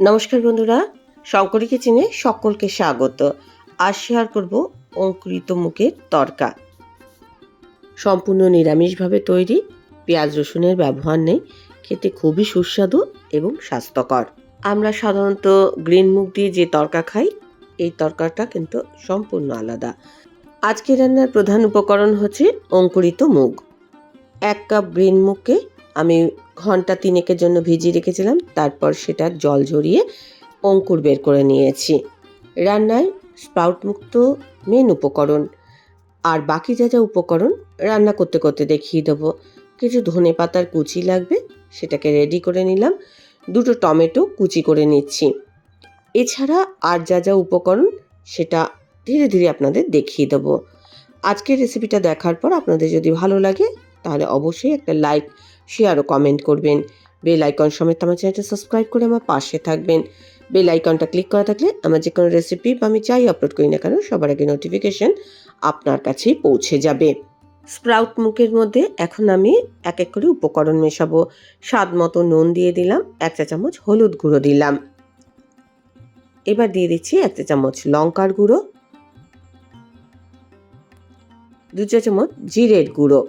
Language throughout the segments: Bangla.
নমস্কার বন্ধুরা, শঙ্করী কিচেনে সকলকে স্বাগত। আজ শেয়ার করব অঙ্কুরিত মুখের তরকা। সম্পূর্ণ নিরামিষভাবে তৈরি, পেঁয়াজ রসুনের ব্যবহার নেই, খেতে খুবই সুস্বাদু এবং স্বাস্থ্যকর। আমরা সাধারণত গ্রিন মুগ দিয়ে যে তরকা খাই, এই তরকাটা কিন্তু সম্পূর্ণ আলাদা। আজকে রান্নার প্রধান উপকরণ হচ্ছে অঙ্কুরিত মুগ। এক কাপ গ্রিন মুগকে আমি ঘণ্টা তিনেকের জন্য ভিজিয়ে রেখেছিলাম, তারপর সেটা জল ঝরিয়ে অঙ্কুর বের করে নিয়েছি। রান্নায় স্প্রাউট মুক্ত মেন উপকরণ। আর বাকি যা যা উপকরণ রান্না করতে করতে দেখিয়ে দেবো। কিছু ধনে পাতার কুচি লাগবে, সেটাকে রেডি করে নিলাম। দুটো টমেটো কুচি করে নিচ্ছি। এছাড়া আর যা যা উপকরণ, সেটা ধীরে ধীরে আপনাদের দেখিয়ে দেবো। আজকের রেসিপিটা দেখার পর আপনাদের যদি ভালো লাগে তাহলে অবশ্যই একটা লাইক শেয়ার ও কমেন্ট করবেন। বেল আইকন সমেত আমার চ্যানেলটা সাবস্ক্রাইব করে আমার পাশে থাকবেন। বেল আইকনটা ক্লিক করা থাকলে আমার যে কোনো রেসিপি বা আমি যাই আপলোড করি না কেন, সবার আগে নোটিফিকেশন আপনার কাছেই পৌঁছে যাবে। স্প্রাউট মুখের মধ্যে এখন আমি এক এক করে উপকরণ মেশাবো। স্বাদ মতো নুন দিয়ে দিলাম, এক চা চামচ হলুদ গুঁড়ো দিলাম। এবার দিয়ে দিচ্ছি এক চা চামচ লঙ্কার গুঁড়ো। দু চা চামচ জিরের গুঁড়ো।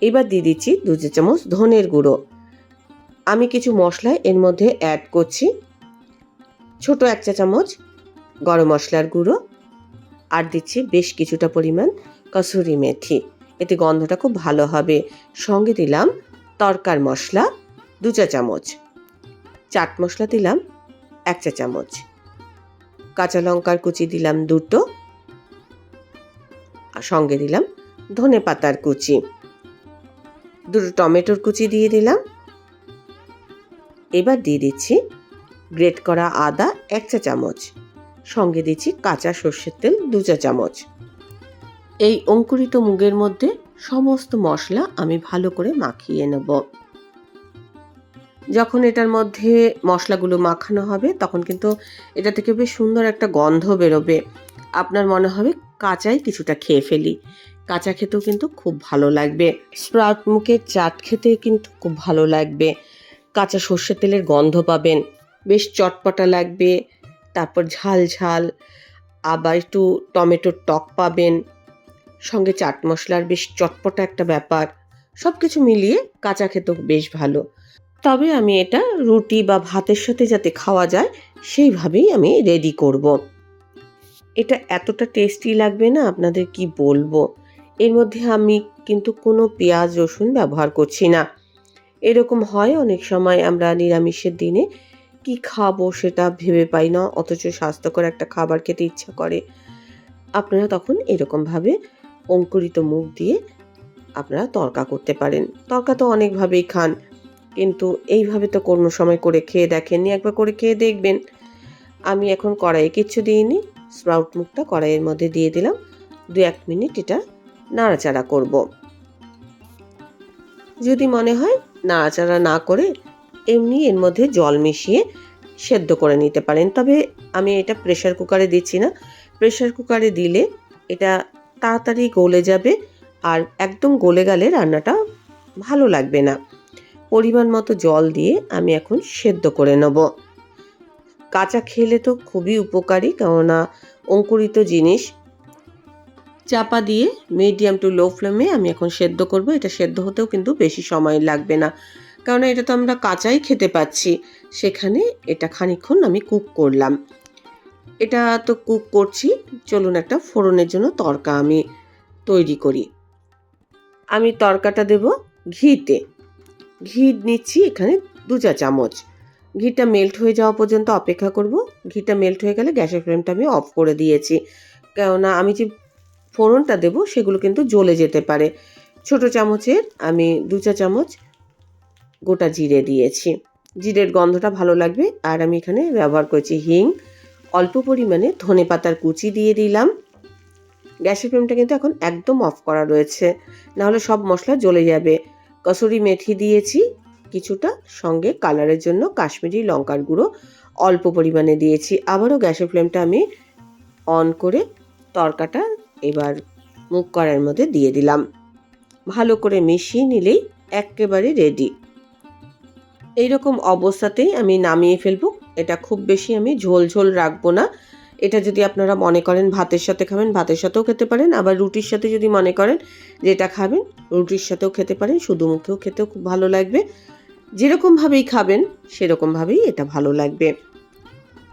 এবার দিয়ে দিচ্ছি দু চা চামচ ধনের গুঁড়ো। আমি কিছু মশলা এর মধ্যে অ্যাড করছি। ছোট এক চা চামচ গরম মশলার গুঁড়ো। আর দিচ্ছি বেশ কিছুটা পরিমাণ কসুরি মেথি। এতে গন্ধটা খুব ভালো হবে। সঙ্গে দিলাম তরকার মশলা দু চা চামচ। চাট মশলা দিলাম এক চা চামচ। কাঁচা লঙ্কার কুচি দিলাম দুটো। আর সঙ্গে দিলাম ধনে পাতার কুচি। দুটো টমেটোর কুচি দিয়ে দিলাম। এবার দিয়ে দিচ্ছি গ্রেট করা আদা এক চা চামচ, সঙ্গে দিচ্ছি কাঁচা সর্ষের তেল দু চা চামচ। এই অঙ্কুরিত মুগের মধ্যে সমস্ত মশলা আমি ভালো করে মাখিয়ে নেব। যখন এটার মধ্যে মশলাগুলো মাখানো হবে, তখন কিন্তু এটা থেকে বেশ সুন্দর একটা গন্ধ বেরোবে। আপনার মনে হবে কাঁচাই কিছুটা খেয়ে ফেলি। কাঁচা খেতেও কিন্তু খুব ভালো লাগবে। স্প্রাউট মুখের চাট খেতে কিন্তু খুব ভালো লাগবে। কাঁচা সর্ষের তেলের গন্ধ পাবেন। বেশ চটপটা লাগবে। তারপর ঝাল ঝাল। আবার একটু টমেটোর টক পাবেন। সঙ্গে চাট মশলার বেশ চটপটা একটা ব্যাপার। সব কিছু মিলিয়ে কাঁচা খেতেও বেশ ভালো। তবে আমি এটা রুটি বা ভাতের সাথে যাতে খাওয়া যায়, সেইভাবেই আমি রেডি করব। এটা এতটা টেস্টি লাগবে না, আপনাদের কি বলব? এর মধ্যে আমি কিন্তু কোনো পেঁয়াজ, রসুন ব্যবহার করছি না। এরকম হয় অনেক সময় আমরা নিরামিষের দিনে। কি খাব সেটা ভেবে পাই না, অথচ স্বাস্থ্যকর একটা খাবার খেতে ইচ্ছা করে। আপনারা তখন এরকমভাবে অঙ্কুরিত মুখ দিয়ে আপনারা তরকা করতে পারেন। তরকা তো অনেকভাবেই খান, কিন্তু এইভাবে তো কোনো সময় করে খেয়ে দেখেননি, একবার করে খেয়ে দেখবেন। আমি এখন কড়াইয়ে কিচ্ছু দিইনি, স্প্রাউট মুখটা কড়াইয়ের মধ্যে দিয়ে দিলাম। দু এক মিনিট এটা নাড়াচাড়া করব। যদি মনে হয় নাড়াচাড়া না করে এমনি এর মধ্যে জল মিশিয়ে সেদ্ধ করে নিতে পারেন। তবে আমি এটা প্রেশার কুকারে দিচ্ছি না। প্রেশার কুকারে দিলে এটা তাড়াতাড়ি গলে যাবে আর একদম গলে গেলে রান্নাটা ভালো লাগবে না। পরিমাণ মতো জল দিয়ে আমি এখন সেদ্ধ করে নেব। কাঁচা খেলে তো খুবই উপকারী, কেননা অঙ্কুরিত জিনিস চাপা দিয়ে মিডিয়াম টু লো ফ্লেমে আমি এখন সেদ্ধ করব। এটা সেদ্ধ হতেও কিন্তু বেশি সময় লাগবে না। কারণ এটা তো আমরা কাঁচাই খেতে পাচ্ছি। সেখানে এটা খানিক্ষণ আমি কুক করলাম। এটা তো কুক করছি। চলুন একটা ফোড়নের জন্য তরকা আমি তৈরি করি। আমি তরকাটা দেব ঘিতে। ঘি নিচ্ছি এখানে দু চা চামচ। ঘিটা মেল্ট হয়ে যাওয়া পর্যন্ত অপেক্ষা করব। ঘিটা মেল্ট হয়ে গেলে গ্যাসের ফ্লেমটা আমি অফ করে দিয়েছি। কেননা আমি যে ফোড়নটা দেব, সেগুলো কিন্তু জ্বলে যেতে পারে। ছোট চামচের আমি দু চা চামচ গোটা জিরে দিয়েছি। জিরের গন্ধটা ভালো লাগবে, আর আমি এখানে ব্যবহার করেছি হিং। অল্প পরিমাণে ধনে পাতার কুচি দিয়ে দিলাম। গ্যাসের ফ্লেমটা কিন্তু এখন একদম অফ করা রয়েছে। নাহলে সব মশলা জ্বলে যাবে। কসুরি মেথি দিয়েছি, কিছুটা সঙ্গে কালারের জন্য কাশ্মীরি লঙ্কার গুঁড়ো অল্প পরিমাণে দিয়েছি। আবারও গ্যাসের ফ্লেমটা আমি অন করে তরকাটা এবার মুখ কড়াইয়ের মধ্যে দিয়ে দিলাম। ভালো করে মিশিয়ে নিলেই একেবারে রেডি এইরকম অবস্থাতেই আমি নামিয়ে ফেলব। এটা খুব বেশি আমি ঝোল ঝোল রাখব না। এটা যদি আপনারা মনে করেন ভাতের সাথে খাবেন, ভাতের সাথেও খেতে পারেন। আবার রুটির সাথে যদি মনে করেন যে এটা খাবেন, রুটির সাথেও খেতে পারেন। শুধু মুখেও খেতেও খুব ভালো লাগবে। যেরকমভাবেই খাবেন, সেরকমভাবেই এটা ভালো লাগবে।